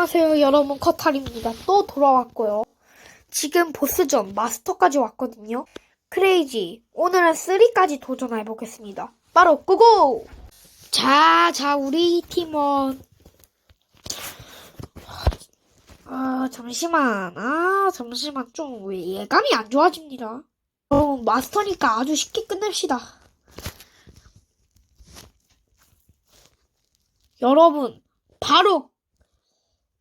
안녕하세요 여러분. 커탈입니다. 또 돌아왔고요. 지금 보스전 마스터까지 왔거든요. 크레이지 오늘은 3까지 도전해 보겠습니다. 바로 고고! 자자 우리 팀원. 아 잠시만. 아 잠시만. 좀 왜 예감이 안 좋아집니다. 여러분 마스터니까 아주 쉽게 끝냅시다. 여러분 바로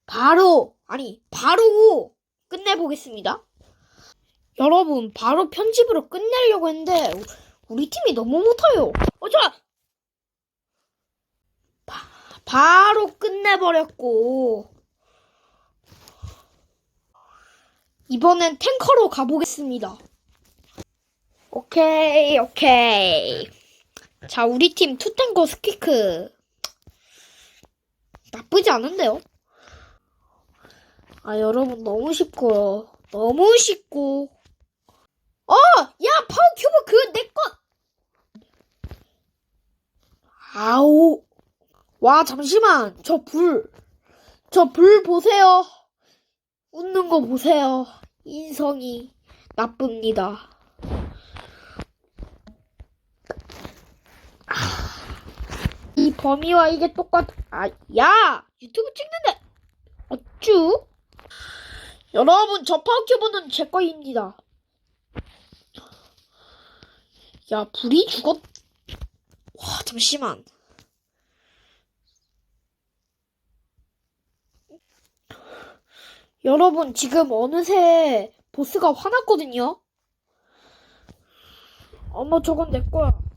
바로 아니 바로 끝내보겠습니다. 여러분 바로 편집으로 끝내려고 했는데 우- 우리 팀이 너무 못해요. 어 좋아. 바, 바로 끝내버렸고 이번엔 탱커로 가보겠습니다. 오케이 오케이. 자 우리 팀 투탱커 스키크 나쁘지 않은데요? 아, 여러분, 너무 쉽고요. 너무 쉽고. 어! 야, 파워 큐브 그거 내 것! 아우. 와, 잠시만. 저 불. 저 불 보세요. 웃는 거 보세요. 인성이 나쁩니다. 아, 이 범위와 이게 똑같, 아, 야! 유튜브 찍는데, 어쭈? 여러분, 저 파워큐브는 제 거입니다. 야, 불이 죽었, 와, 잠시만. 여러분, 지금 어느새 보스가 화났거든요? 어머, 저건 내 거야.